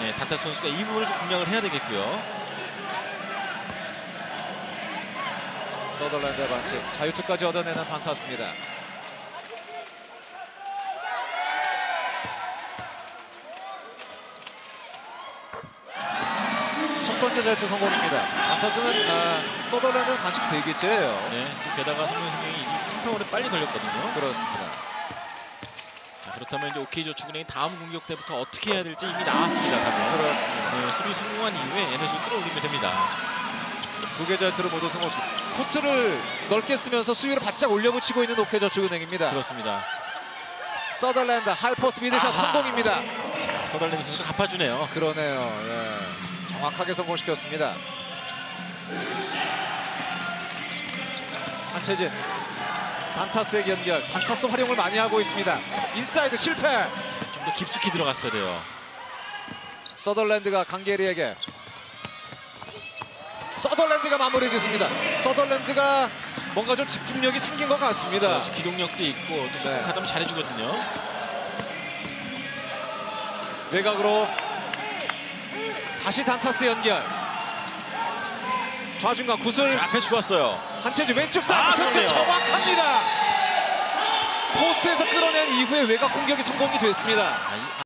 네, 단타스 선수가 이 부분을 좀 공략을 해야 되겠고요. 서덜랜드의 반칙 자유투까지 얻어내는 단타스입니다. 첫 번째 자유투 성공입니다. 단타스는 아, 서덜랜드는 반칙 3개째예요. 네, 게다가 성명 성명이 킹파울에 빨리 걸렸거든요. 그렇습니다. 자, 그렇다면 이제 OK저축은행이 다음 공격 때부터 어떻게 해야 될지 이미 나왔습니다. 답은. 그렇습니다. 네, 수비 성공한 이후에 에너지를 끌어올리면 됩니다. 두개 자유투를 모두 성공시킵니다. 코트를 넓게 쓰면서 수위를 바짝 올려붙이고 있는 오케저축은행입니다. 그렇습니다. 서덜랜드 하이퍼스 미드샷 아하. 성공입니다. 자, 서덜랜드 선수가 갚아주네요. 그러네요. 예. 정확하게 성공시켰습니다. 한채진 단타스의 연결 단타스 활용을 많이 하고 있습니다. 인사이드 실패. 좀 더 깊숙이 들어갔어야 돼요. 서덜랜드가 강계리에게 서덜랜드가 마무리 짓습니다. 서덜랜드가 뭔가 좀 집중력이 생긴 것 같습니다. 기동력도 있고 또 네. 속공하다면 잘해주거든요. 외곽으로 다시 단타스 연결. 좌중간 구슬 앞에 좋았어요. 한채주 왼쪽 아, 사이드 석점 그러네요. 정확합니다. 포스트에서 끌어낸 이후에 외곽 공격이 성공이 됐습니다. 아, 이-